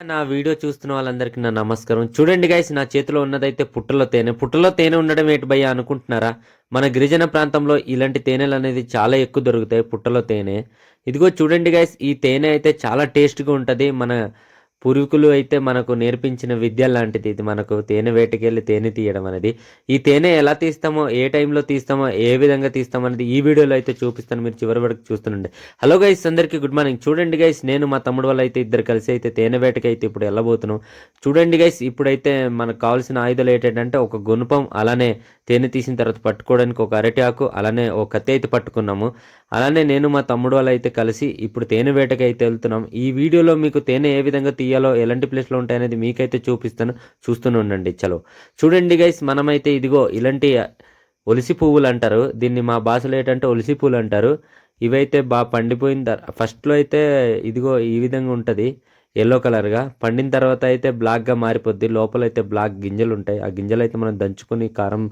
నా వీడియో చూస్తున్న వాళ్ళందరికీ నా నమస్కారం. చూడండి గైస్ నా చేతిలో ఉన్నదైతే పుట్టలో తేనె. పుట్టలో తేనె ఉండడం ఏంటి భయ్య అనుకుంటున్నారా? మన గిరిజన ప్రాంతంలో ఇలాంటి తేనెలు అనేది చాలా ఎక్కువ దొరుకుతాయి పుట్టలో తేనె. ఇదిగో చూడండి గైస్ ఈ తేనె అయితే చాలా టేస్ట్గా ఉంటుంది. మన పూర్వీకులు అయితే మనకు నేర్పించిన విద్య లాంటిది. ఇది మనకు తేనె వేటకెళ్ళి తేనె తీయడం అనేది. ఈ తేనె ఎలా తీస్తామో ఏ టైంలో తీస్తామో ఏ విధంగా తీస్తామో అనేది ఈ వీడియోలో అయితే చూపిస్తాను. మీరు చివరి వరకు చూస్తుండండి. హలో గైస్ అందరికీ గుడ్ మార్నింగ్ చూడండి గైస్ నేను మా తమ్ముడు వాళ్ళు అయితే ఇద్దరు కలిసి అయితే తేనె వేటకి అయితే ఇప్పుడు వెళ్ళబోతున్నాం. చూడండి గైస్ ఇప్పుడైతే మనకు కావాల్సిన ఆయుధాలు ఏంటంటే ఒక గుణపం అలానే తేనె తీసిన తర్వాత పట్టుకోవడానికి ఒక అరటి ఆకు అలానే ఒక కత్తి అయితే పట్టుకున్నాము. అలానే నేను మా తమ్ముడు వాళ్ళు అయితే కలిసి ఇప్పుడు తేనె వేటకి అయితే వెళ్తున్నాం. ఈ వీడియోలో మీకు తేనె ఏ విధంగా తీయాలో ఎలాంటి ప్లేస్లో ఉంటాయనేది మీకైతే చూపిస్తాను చూస్తూనే ఉండండి. చలో. చూడండి గైస్ మనమైతే ఇదిగో ఇలాంటి ఒలిసి పువ్వులు అంటారు. దీన్ని మా భాషలో ఏంటంటే ఒలిసి పువ్వులు అంటారు. ఇవైతే బాగా పండిపోయిన తర్వాత ఫస్ట్లో అయితే ఇదిగో ఈ విధంగా ఉంటుంది ఎల్లో కలర్గా. పండిన తర్వాత అయితే బ్లాక్గా మారిపోద్ది. లోపల అయితే బ్లాక్ గింజలు ఉంటాయి. ఆ గింజలు అయితే మనం దంచుకొని కారం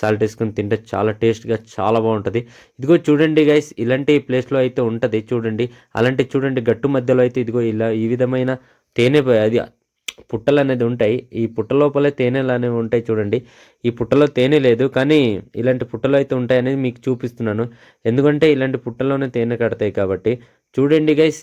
సాల్ట్ వేసుకొని తింటే చాలా టేస్ట్గా చాలా బాగుంటుంది. ఇదిగో చూడండి గైస్ ఇలాంటి ప్లేస్లో అయితే ఉంటుంది. చూడండి అలాంటి చూడండి గట్టు మధ్యలో అయితే ఇదిగో ఇలా ఈ విధమైన తేనె అది పుట్టలు అనేది ఉంటాయి. ఈ పుట్ట లోపలే తేనెలు అనేవి ఉంటాయి చూడండి. ఈ పుట్టలో తేనె లేదు కానీ ఇలాంటి పుట్టలు అయితే ఉంటాయి అనేది మీకు చూపిస్తున్నాను. ఎందుకంటే ఇలాంటి పుట్టలోనే తేనె కడతాయి కాబట్టి. చూడండి గైస్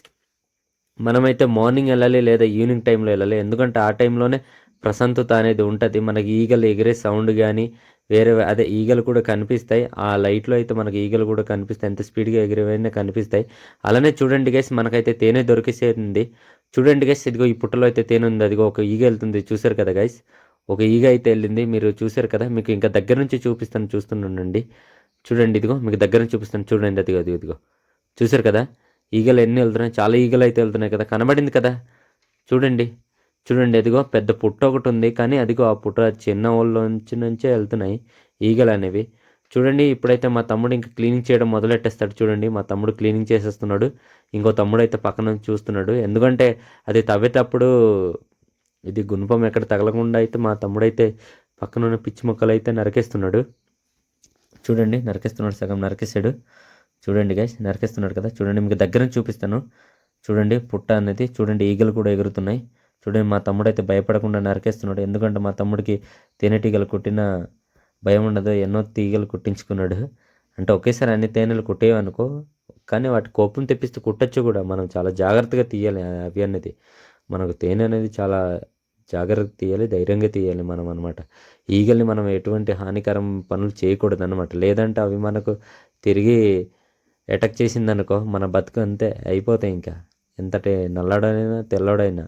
మనమైతే మార్నింగ్ వెళ్ళాలి లేదా ఈవినింగ్ టైంలో వెళ్ళాలి. ఎందుకంటే ఆ టైంలోనే ప్రశాంతత అనేది ఉంటుంది. మనకి ఈగలు ఎగిరే సౌండ్ కానీ వేరే అదే ఈగలు కూడా కనిపిస్తాయి. ఆ లైట్లో అయితే మనకి ఈగలు కూడా కనిపిస్తాయి. ఎంత స్పీడ్గా ఎగిరేవైనా కనిపిస్తాయి. అలానే చూడండి గైస్ మనకైతే తేనె దొరికేసేది. చూడండి గైస్ ఇదిగో ఈ పుట్టలో అయితే తేనె ఉంది. అదిగో ఒక ఈగ వెళ్తుంది. చూసారు కదా గైస్ ఒక ఈగ అయితే వెళ్ళింది. మీరు చూసారు కదా? మీకు ఇంకా దగ్గర నుంచి చూపిస్తాను. చూస్తుండండి చూడండి ఇదిగో మీకు దగ్గర నుంచి చూపిస్తాను. చూడండి అదిగో అదిగో ఇదిగో. చూసారు కదా? ఈగలు ఎన్ని వెళ్తున్నాయి? చాలా ఈగలు అయితే వెళ్తున్నాయి కదా? కనబడింది కదా? చూడండి. చూడండి అదిగో పెద్ద పుట్ట ఒకటి ఉంది. కానీ అదిగో ఆ పుట్ట చిన్న నుంచి నుంచే వెళ్తున్నాయి. ఈగలు అనేవి. చూడండి ఇప్పుడైతే మా తమ్ముడు ఇంకా క్లీనింగ్ చేయడం మొదలెట్టేస్తాడు చూడండి. మా తమ్ముడు క్లీనింగ్ చేసేస్తున్నాడు. ఇంకో తమ్ముడు అయితే పక్కన నుంచి చూస్తున్నాడు. ఎందుకంటే అది తవ్వేటప్పుడు ఇది గుణపం ఎక్కడ తగలకుండా అయితే మా తమ్ముడైతే పక్కన ఉన్న పిచ్చి మొక్కలు అయితే నరికేస్తున్నాడు. చూడండి నరికేస్తున్నాడు సగం నరికేసాడు చూడండి గైస్ నరికేస్తున్నాడు కదా. చూడండి మీకు దగ్గర చూపిస్తాను. చూడండి పుట్ట అనేది చూడండి ఈగలు కూడా ఎగురుతున్నాయి. చూడండి మా తమ్ముడు అయితే భయపడకుండా నరికేస్తున్నాడు. ఎందుకంటే మా తమ్ముడికి తేనెటీగలు కుట్టిన భయం ఉండదు. ఎన్నో తీగలు కుట్టించుకున్నాడు. అంటే ఒకేసారి అన్ని తేనెలు కుట్టేవనుకో కానీ వాటి కోపం తెప్పిస్తే కుట్టచ్చు కూడా. మనం చాలా జాగ్రత్తగా తీయాలి అవి అనేది. మనకు తేనె అనేది చాలా జాగ్రత్త తీయాలి ధైర్యంగా తీయాలి మనం అనమాట ఈగల్ని మనం ఎటువంటి హానికరం పనులు చేయకూడదు అనమాట లేదంటే అవి మనకు తిరిగి అటాక్ చేసిందనుకో మన బతుకు అంతే అయిపోతాయి ఇంకా. ఎంతటి నల్లడైనా తెల్లడైనా.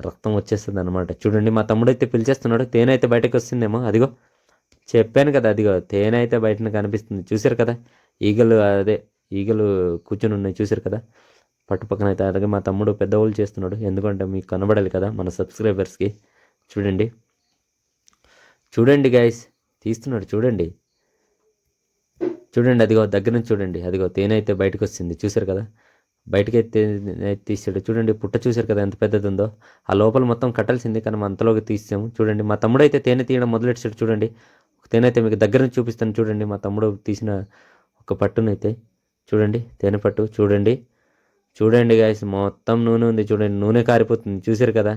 రక్తం వచ్చేస్తుంది అనమాట చూడండి మా తమ్ముడు అయితే పిలిచేస్తున్నాడు తేనె అయితే బయటకు వస్తుందేమో అదిగో. చెప్పాను కదా అదిగో తేనె అయితే బయటన కనిపిస్తుంది చూసారు కదా? ఈగలు అదే ఈగలు కూర్చొని ఉన్నాయి చూసారు కదా పట్టుపక్కన అయితే అలాగే మా తమ్ముడు పెద్దవాళ్ళు చేస్తున్నాడు. ఎందుకంటే మీకు కనబడాలి కదా మన సబ్స్క్రైబర్స్కి. చూడండి. చూడండి గాయస్ తీస్తున్నాడు చూడండి. చూడండి అదిగో దగ్గర నుంచి చూడండి అదిగో తేనె అయితే బయటకు వస్తుంది చూసారు కదా? బయటకి అయితే తీసాడు చూడండి పుట్ట చూసారు కదా ఎంత పెద్దది ఉందో ఆ లోపల మొత్తం కట్టాల్సింది కానీ మనం అంతలోకి తీసాము చూడండి మా తమ్ముడు అయితే తేనె తీయడం మొదలెట్టాడు చూడండి ఒక తేనె అయితే మీకు దగ్గర నుంచి చూపిస్తాను. చూడండి మా తమ్ముడు తీసిన ఒక పట్టునైతే. చూడండి తేనె పట్టు. చూడండి చూడండి గాయస్ మొత్తం నూనె ఉంది. చూడండి నూనె కారిపోతుంది. చూసారు కదా?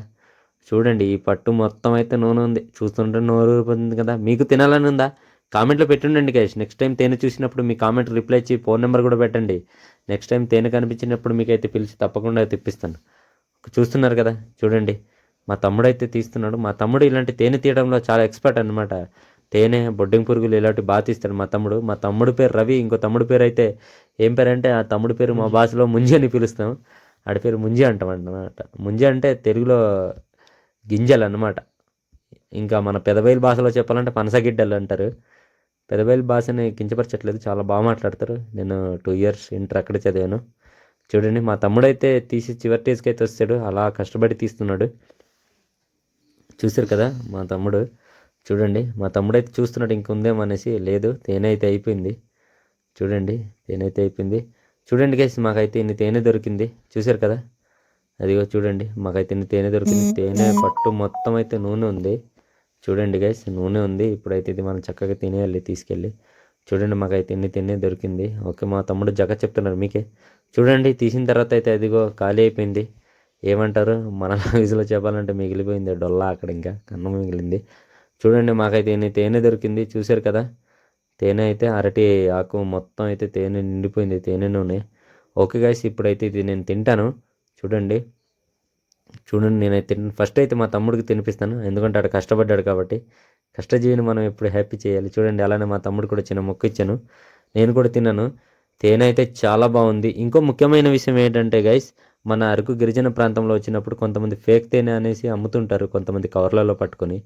చూడండి ఈ పట్టు మొత్తం అయితే నూనె ఉంది. చూస్తుంటే నోరు ఊరిపోతుంది కదా? మీకు తినాలని ఉందా? కామెంట్లో పెట్టుండండి గైస్ నెక్స్ట్ టైం తేనె చూసినప్పుడు మీ కామెంట్ రిప్లై ఇచ్చి ఫోన్ నెంబర్ కూడా పెట్టండి. నెక్స్ట్ టైం తేనె కనిపించినప్పుడు మీకైతే పిలిచి తప్పకుండా తెప్పిస్తాను. చూస్తున్నారు కదా చూడండి. మా తమ్ముడు అయితే తీస్తున్నాడు. మా తమ్ముడు ఇలాంటి తేనె తీయడంలో చాలా ఎక్స్పర్ట్ అనమాట తేనె బొడ్డింగ్ పురుగులు ఇలాంటి బాగా తీస్తాడు మా తమ్ముడు. మా తమ్ముడు పేరు రవి ఇంకో తమ్ముడు పేరు అయితే ఏం పేరు అంటే ఆ తమ్ముడు పేరు మా భాషలో ముంజి అని పిలుస్తాం. ఆడి పేరు ముంజి అంటాం అనమాట ముంజి అంటే తెలుగులో గింజలు అనమాట ఇంకా మన పెదబయలు భాషలో చెప్పాలంటే పనసగిడ్డలు అంటారు. పెదబయలు భాషని కించపరచట్లేదు. చాలా బాగా మాట్లాడతారు. నేను టూ ఇయర్స్ ఇంటర్ అక్కడ చదివాను. చూడండి మా తమ్ముడు అయితే తీసి చివరి టేజ్కి అయితే వస్తాడు. అలా కష్టపడి తీస్తున్నాడు. చూసారు కదా మా తమ్ముడు. చూడండి మా తమ్ముడు అయితే చూస్తున్నాడు ఇంకుందేమో అనేసి. లేదు తేనె అయితే అయిపోయింది. చూడండి తేనె అయితే అయిపోయింది. చూడండి గైస్ మాకైతే ఇన్ని తేనె దొరికింది. చూసారు కదా? అదిగో చూడండి మాకైతే ఇన్ని తేనె దొరికింది. తేనె పట్టు మొత్తం అయితే నూనె ఉంది. చూడండి గైస్ నూనె ఉంది. ఇప్పుడైతే ఇది మనం చక్కగా తినేయాలి తీసుకెళ్ళి. చూడండి మాకైతే ఇన్ని తినే దొరికింది. ఓకే మా తమ్ముడు జగ చెప్తున్నారు మీకే. చూడండి తీసిన తర్వాత అయితే అదిగో ఖాళీ అయిపోయింది. ఏమంటారు? మన లాంగ్వేజ్లో చెప్పాలంటే మిగిలిపోయింది డొల్లా అక్కడ ఇంకా కన్నం మిగిలింది. చూడండి మాకైతే ఎన్ని తేనె దొరికింది చూశారు కదా? తేనె అయితే అరటి ఆకు మొత్తం అయితే తేనె నిండిపోయింది తేనె నూనె. ఓకే గాయస్ ఇప్పుడైతే ఇది నేను తింటాను. చూడండి. చూడండి నేనైతే ఫస్ట్ అయితే మా తమ్ముడికి తినిపిస్తాను. ఎందుకంటే ఆడు కష్టపడ్డాడు కాబట్టి. కష్టజీవిని మనం ఎప్పుడు హ్యాపీ చేయాలి. చూడండి అలానే మా తమ్ముడు కూడా చిన్న మొక్క ఇచ్చాను. నేను కూడా తిన్నాను. తేనె అయితే చాలా బాగుంది. ఇంకో ముఖ్యమైన విషయం ఏంటంటే గైస్ మన అరకు గిరిజన ప్రాంతంలో వచ్చినప్పుడు కొంతమంది ఫేక్ తేనె అనేసి అమ్ముతుంటారు కొంతమంది కవర్లలో పట్టుకొని.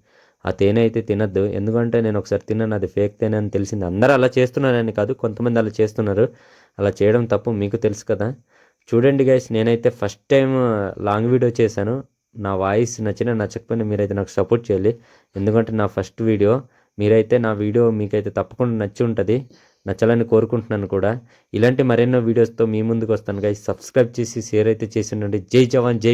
ఆ తేనె అయితే తినద్దు. ఎందుకంటే నేను ఒకసారి తిన్నాను అది ఫేక్ తేనె అని తెలిసింది. అందరూ అలా చేస్తున్నారని కాదు కొంతమంది అలా చేస్తున్నారు. అలా చేయడం తప్పు మీకు తెలుసు కదా. చూడండి గైస్ నేనైతే ఫస్ట్ టైం లాంగ్ వీడియో చేశాను. నా వాయిస్ నచ్చినా నచ్చకపోయినా మీరైతే నాకు సపోర్ట్ చేయాలి. ఎందుకంటే నా ఫస్ట్ వీడియో మీరైతే నా వీడియో మీకైతే తప్పకుండా నచ్చి ఉంటుంది. నచ్చాలని కోరుకుంటున్నాను కూడా. ఇలాంటి మరెన్నో వీడియోస్తో మీ ముందుకు వస్తాను గైస్ సబ్స్క్రైబ్ చేసి షేర్ అయితే చేసి ఉండండి. జై జవాన్ జై